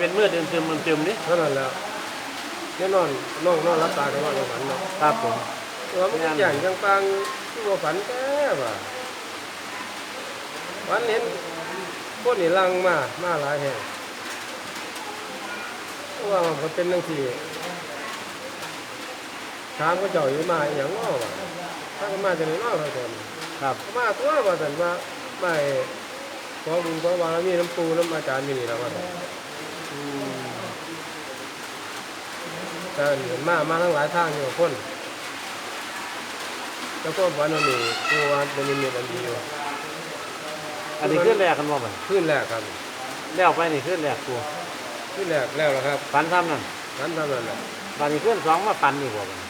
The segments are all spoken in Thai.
เป็นมืดอึมครึมอึมครึมนี่เท่านั้นแหล้วแน่นอนน้องนอนรับตากันว่าเราฝันเนาะครับผมแต่ว่ามันก็อย่างจังปังที่ว่าฝันแก่ว่าฝันเห็นคนนี่ลังมามาหลายแห่งเพราะว่ามันเป็นจังซี่ถามเขาเจ้าอยู่มาอหย่างง้อว่าถ้าก็มาจากไหนเนาะเขาเจ้าครับมาตัวว่าสันว่าไม่ขอบุญขอบารมีน้ำปูน้ำอาจารย์มีนี่แล้วว่า ซั่นอืมแต่เห็นมามาทั้งหลายทางอยู่คน แล้วก็วันนี้ครูวัดเป็นนิมิตอันดีอยู่อันนี้ขึ้นแรกกันบ่บัดขึ้นแรกครับ แล้วไปนี่ขึ้นแรกครูขึ้นแรกแล้วละครับฝันซ้ำนั่นนั้นเท่านั้นแหละบัดนี้ขึ้นสองมาฝันอีกบ่บัด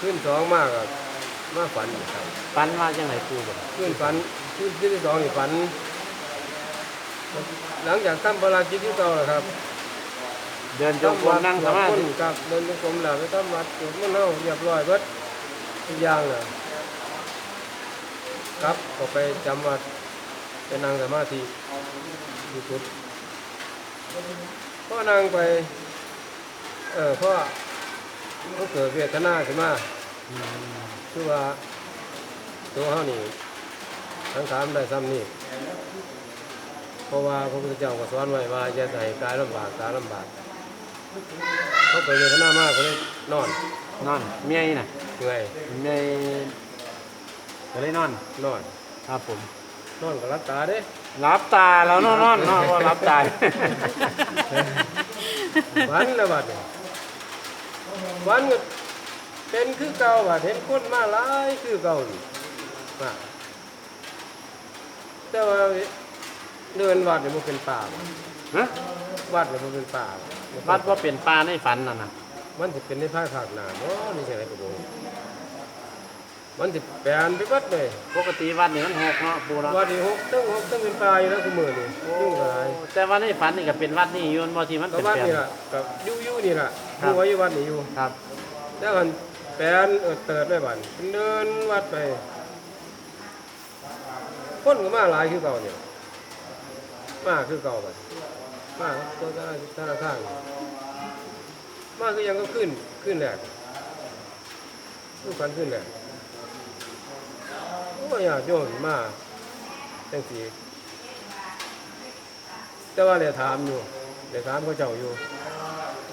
ขึ้นสองมากครับมาฝันอีกครับฝันว่าจังไหนครูบัดขึ้นฝันขึ้นที่สองอีกฝัน หลังจากทำปราจิตที่เก่าแล้วครับ เดินจงกรมนั่งสมาธิครับเดินจงกรมแล้วไปทำวัดจุดมันเฮาเรียบร้อยเบิดทุกอย่างเลยครับก็ไปจำวัดไปนั่งสมาธิอยู่จุดพ่อนั่งไป เออพราะมันเกิดเวทนาขึ้นมาอืมคือว่าตัวเฮานี่ทั้งสามได้ซ้ำนี่เพราะว่าพระพุทธเจ้าก็สอนไว้ว่าอย่าใส่กายลำบากตาลำบาก เขาไปเวทนามากก็เลยนอนนอนเมียน่ะเหนื่อยเมียก็เลยนอนนอนครับผม นอนก็รับตาเด้รับตาแล้วนอนนอนนอนว่ารับตาวันละบัดเนี่ยวันก็เป็นคือเก่าบัดเห็นคนมาหลายคือเก่านี่มาแต่ว่าเดินวัดเนี่ยมันเป็นป่าบ่ฮะ วัดเนี่ยมันเป็นป่าบ่วัดว่าเป็นปลาในฝันน่ะนะมันจะเป็นในภาคภาคหน้าบ่นี่ใช่ไหมกระโบงมันจะแปลนไปวัดเลยปกติวัดนี่มันหกเนาะปูเนาะวัดนี่หกตั้งหกตั้งเป็นป่าอยู่แล้วคือมือนี่ยุ่งอะไรแต่ว่าในฝันนี่ก็เป็นวัดนี่อยืนบ่ที่มันก็เป็นวัดแปลนี่นล่ะกับยู่ยู่นี่ล่ะครัอบยู่ไว้อยู่วัดนี่อยู่ครับแล้วมันแปลนเออเติดไปบ้านเดินวัดไปคนก็มาหลายคือเก่าเนี่ยมาคือเก่าบัด มาตัวธนาธนาคารมาคือยังก็ขึ้นขึ้นแรกขึ้นฟันขึ้นแรกโอ้ยญาติโยมมาจังสีแต่ว่าเดี๋ยวถามอยู่เดี๋ยวถามเขาเจ้าอยู่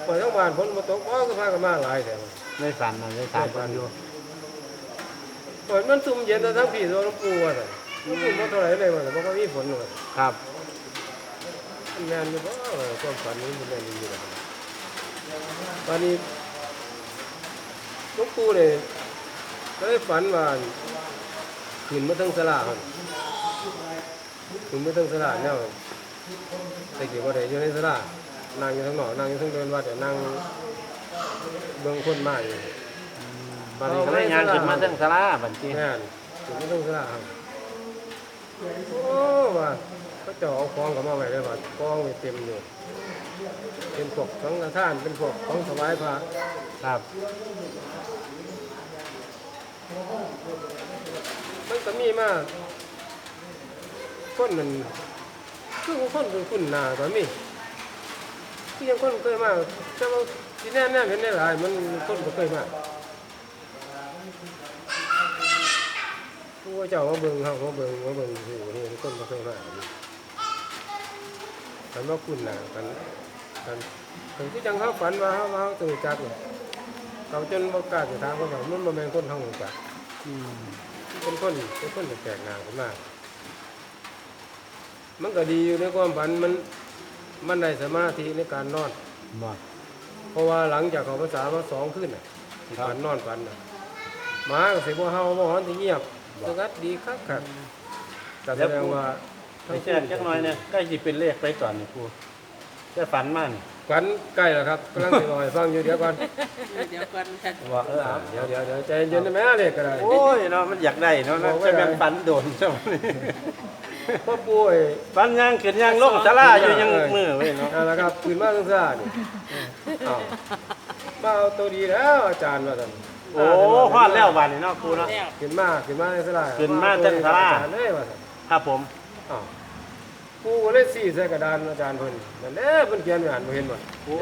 เปิดทั้งบ้านฝนมาตกอ๋อก็พากันมาหลายแต่ในฝันน่ะในถามเพิ่นอยู่เปิดมันซุ่มเย็นแต่ทั้งผีตัวหลวงปู่ว่าแต่หลวงปู่บ่เท่าไหร่เลยว่าแต่บ่ก็มีฝนเลยครับ มันแม่นอยู่บ่ความฝันนี้มันแม่นอยู่แล้วตอนนี้ลวงปู่เนี่ยก็ได้ฝันว่าขึ้นมาทั้งสลาครับขึ้นมาทั้งสลาเนี่ยแต่กี่ว่าได้อยู่ในสลานั่งอยู่ข้างนอนั่งอยู่ข้งเดินวัดเดี๋ยวนั่งเบิ่งคนมาอยู่บัดนี้ก็เลยยางขึ้นมาทั้งศาลาบัดนี้แม่นถึงไม่ต้งสละครับ โอ้ว่าเขาเจะเอาของกลับมาไว้ได้ว่ากองไว้เต็มอยู่เป็นพวกสังฆทาน เป็นพวกของถวายพระครับ มันก็มีมาคนมันคือคนคือคุณหนาตอนนี้ที่ยังคนเคยมาแต่ว่าที่แน่แน่เห็นได้หลายมันคนก็เคยมา ว่าเจ้ามาเบิ่งเขามาเบิ่งมาเบิ่งหูนี่คนก็เคยมาคันว่าคุณหนากันกันกันที่จังเขาฝันว่าเขาว่าเขาตื่นจักเนี่ยเขาจนบ่กล้าจะถามเขาว่ามันมาเป็นคนท้องหมู่จักอืมเป็นคนเป็นคนแปลกๆหน้าขึ้นมามันก็ดีอยู่ในความฝันมันมันได้สมาธิในการนอนบ่เพราะว่าหลังจากเขาภาษามาสองขึ้นน่ะที่ฝันนอนฝันน่ะหมาก็สิบ่เฮาบ่หอนที่เงียบ สงัดดีคักคักก็แสดงว่าไปแช่จักหน่อยเนี่ยใกล้สิเป็นเลขไปก่อนนี่ครูแค่ฝันมานี่ฝันใกล้แล้วครับกำลังสิรอยฟังอยู่เดี๋ยวก่อนเดี๋ยวก่อนค่ะว่าเออเอาเดี๋ยวเดี๋ยวเดี๋ยวใจเย็นๆนะแม่เลยก็ได้โอ้ยเนาะมันอยากได้เนาะบอกไว้จะหลายเป็นฝันโดนซะนี่พ่อป่วยฝันย่างขึ้นย่างลงศาลาอยู่ยังมือไว้เนาะนั่นแหละครับตื่นมาตั้งซ่านี่อ้าวมาเอาตัวดีแล้วอาจารย์ว่าซั่น โอ้ฮอดแล้วบัดนี้เนาะครูเนาะแล้วขึ้นมาขึ้นมาในสลาขึ้นมาเต็มศาลาอจรย์เลยว่าซั่นครับผม อ้าวปูก็เลยสี่ใส่กระดานอาจารย์เพิ่นนั่นแหละเพิ่นเขียนไว้อ่านบ่เห็นบ่โอ้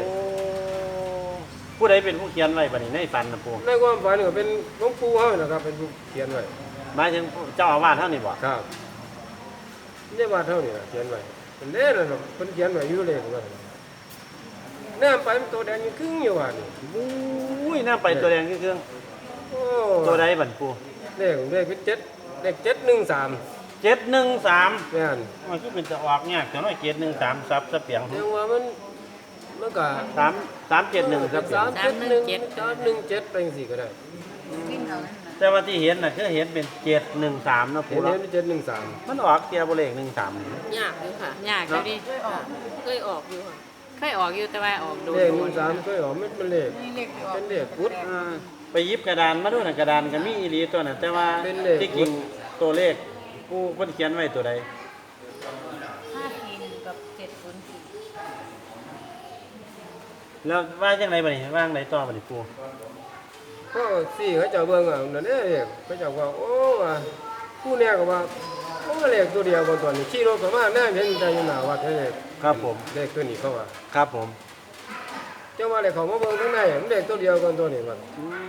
ผู้ใดเป็นผู้เขียนไว้บัดนี้ในฝันนะปูในความฝันก็เป็นหลวงปู่เฮานะครับ เป็นผู้เขียนไว้หมายถึงเจ้าอาวาสเท่านี้บ่ครับนี่ว่าเท่านี้ล่ะเขียนไว้เป็นเล่นน่ะเพิ่นเขียนไว้อยู่เลยว่าแนมไปมันตัวแดงยังครึ่งอยู่ว่านี่อุ้ยน่าไปตัวแดงเครื่องโอ้ๆตัวใดบัดปูเลขเลขเป็นเจ็ดเลขเจ็ดหนึ่งสามเจ็ดหนึ่งสามแม่นมันก็เป็นจะออกเนี่ยแต่น้อยเจ็ดหนึ่งสามซับสะเปียงเรียกว่ามันมันก็สามสามเจ็ดหนึ่งซับเปียสางมเจ็ดหนึ่งสามหนึ่งเจ็ดไปจังซี่ก็ได้แต่ว่าที่เห็นน่ะคือเห็นเป็นเจ็ดหนึ่งสามนะเห็ปูนเนาะเห็นเจ็ดหนึ่งสามมันออกเกียร์บเลขหนึ่งสาม ยากอยู่ค่ะยากอยู่ดิค่ะเคยออกอยู่ค่ะ เคยออกอยู่แต่ว่าออกโดนเลขหนึ่งสามเคยออกมันเป็นเลขเป็นเลขพุทธไปหยิบกระดานมาดูนะกระดานก็มีอีหลีตัวน่ะแต่ว่าเป็นเลข ที่จริงตัวเลขปูเพิ่นเขียนไว้ตัวใดห้าทีหนึ่งกับเจ็ดศูนย์สี่แล้วว่าจังไรบัดนี้ว่างไหนต่อบัดนี้ปูก็สี่เขาเจ้าเบิ่งอะนั่นเด้อเขาเจ้าว่าโอ้ว่าผู้เนี่ยก็ว่า โอ้เลขตัวเดียวบนตัวนี้ขี่รถเข้ามาแน่เห็นใจอยู่หน้าวัดเลขครับผม เลขตัวนี้เขาว่าครับผม เจ้าว่าเลขเขามาเบิ่งข้างในมันเลขตัวเดียวกันตัวนี้มัน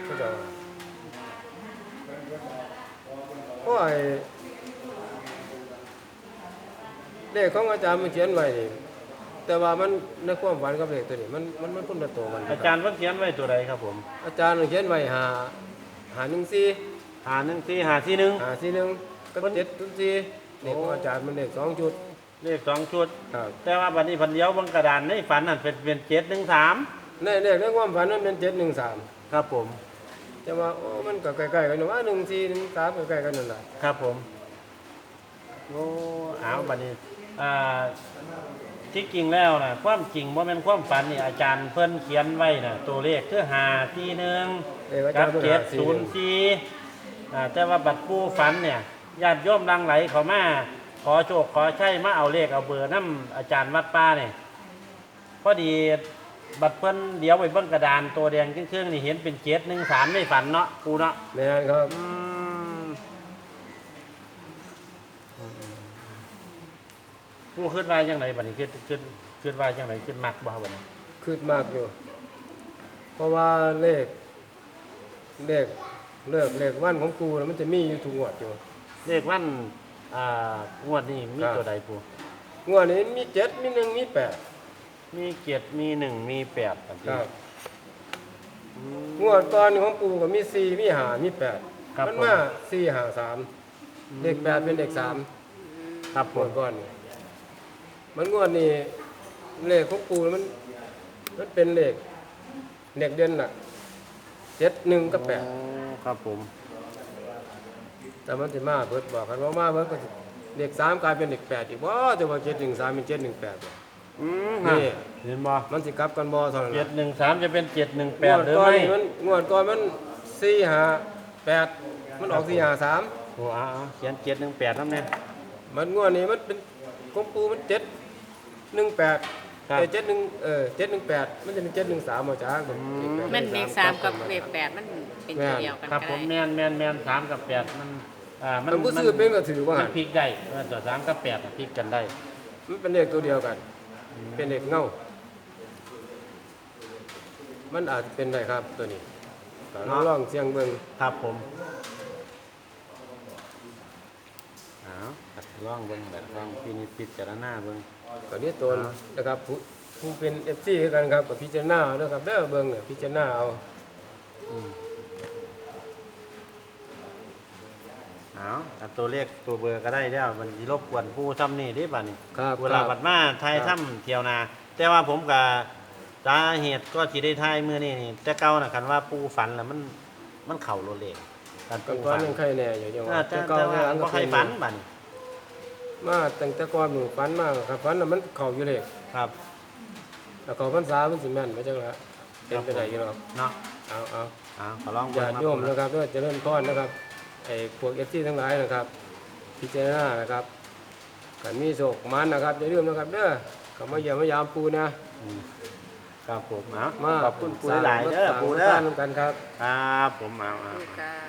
เขาเจ้าว่าโอ้ยเลขของอาจารย์มันเขียนไว้นี่แต่ว่ามันในความฝันกับเลขตัวนี้มันมันมันคนละตัวกันอาจารย์เพิ่นเขียนไว้ตัวใดครับผมอาจารย์เขียนไว้หาหาหนึ่งสี่หาหนึ่งสี่หาสี่หนึ่งหาสี่หนึ่ง กับมันเจ็ดศูนย์สี่เลขของอาจารย์มันเลขสองจุดเลขสองชุด ครับแต่ว่าบัดนี้พันเดียวเบนกระดานในฝันนั่นเป็นเป็นเจ็ดหนึ่งสามในเลขในความฝันมันเป็นเจ็ดหนึ่งสามครับผมแต่ว่าโอ้มันก็ใกล้ๆกันนะว่าหนึ่งสี่หนึ่งสามใกล้ๆกันนั่นแหละครับผมโอ้เอาบัดนี้อ่าที่จริงแล้วนะความจริงว่าเป็นความฝันนี่อาจารย์เพิ่นเขียนไว้นะตัวเลขคือหาที่หนึ่งเลขอากัจารบย์เป็นเจ็หาดสี่ศูนย์สี่อ่าแต่ว่าบัตรผู้ฝันเนี่ย ญาติโยมรังไหลเขามา ขอโชคขอใช้มาเอาเลขเอาเบอร์น้ำอาจารย์วัดป้าเนี่ยพอดีบัตรเพิ่นเดี๋ยวไปเบิ่งกระดานตัวแดงเครื่องๆนี่เห็นเป็นเจ็ดหนึ่งสามในฝันเนาะปูเนาะแม่นครับอืมปูขึ้นว่าจังไรบัดนี้ขึ้นขึ้นขึ้นว่าจังไรขึ้นมักบ่บัดนี้คืดมากอยู่ เพราะว่าเลขเลขเลิกเลขวันของกูน่ะมันจะมีอยู่ทุกงวดอยู่ เลขวันอ่างวดนี้มีครับตัวใดปูงวดนี้มีเจ็ดมีหนึ่งมีแปดมีเจ็ดมีหนึ่งมีแปดแบบคนี้รับอืมงวดก่อนนี่ของปูก็มีสี่มีหามีแปดครับมันผมมาสี่หาสามเลขแปดเป็นเลขสามครับผงวมดก่อนนี่มันงวดนี้เลขของปูมันมันเป็นเลขเลขเดือนน่ะเจ็ดหนึ่งกับแปด โอ้ครับผม แต่มันจะมาเบิดบอกกันว่ามาเบิดก็สิเลขสามกลายเป็นเลขแปดอีกว่าแต่ว่าเจ็ดหนึ่งสามเป็นเจ็ดหนึ่งแปดอืมนี่นี่เห็นบ่มันสิกลับกันบ่เท่านั้นเจ็ดหนึ่งสามจะเป็นเจ็ดหนึ่งแปงดวดหรือก่อนไม่นี่มันงวดก่อนมันสี่หาแปดมันออกสี่หาสามโอ้เอาเอาเขียนเจ็ดหนึ่งแปดนั่นเองมันงวดนี้มันเป็นของปูมันเจ็ดหนึ่งแปด ครับเออเจ็ดหนึ่งเออเจ็ดหนึ่งแปดมันจะเป็นเจ็ดหนึ่งสามมาจากมันเลขสามกับเลขแปดมันเป็นตัวเดียวกันครับก็ผมได้แมนแมนแมนสามกับแปดมันอ่ามันมันผู้ซื้อเป็นก็ถือว่ามันพลิกได้เออตัวสามกับแปดน่ะพลิกกันได้มันเป็นเลขตัวเดียวกัน เป็นเลขเงามันอาจจะเป็นได้ครับตัวนี้เราลองเสียงเบิ่งครับผมเอาตัดลองเบิ้งแบบลองพินิจพิจารณาเบิ้ง ตัวนี้ตัวนะครับผู้ผู้เป็นเอฟซีกันครับกับพิจารณาเอาเด้อครับเด้อเบิ่งเนี่ยพิจารณาเอาอืมเอาเอาตัวเลขตัวเบอร์ก็ได้แล้วมันสิรบกวนผู้ทำนี่ดิบ่านี่ครับเวลาบัดมาไทยถ้ำเที่ยวนา แต่ว่าผมกับสาเหตุก็ที่ได้ไทยมือนี่นี่แต่เก่านะคันว่าปูฝันแล้วมันมันเข่าโรเลขการกัปูนตอนฝันยังใครแน่อยู่จังหเอวะอแต่ก่แต่ว่าหลังบ่ใครฝันบัดน มาตั้งแต่ก่อนหนูฝันมากครับฝันน่ะมันเข้าอยู่เลขครับแล้วเข้าพรรษามันสิแม่นไปจังละเป็นไปได้อยู่หรอกเนาะเอาเอาเอาขอลองญาเบิ่งติโยมนะครับด้วยเจริญพรนะครับไอ้พวกเอฟซีทั้งหลายนะครับ พิจารณานะครับกันมีโศกมันนะครับอย่าลืมนะครับเด้อเขามาเยี่ยมมายามปูนะอืมครับผมเอามาขอบคุณปูหลายๆเด้อปูเด้อสร้างกันครับ ครับผมเอาเอาค่ะ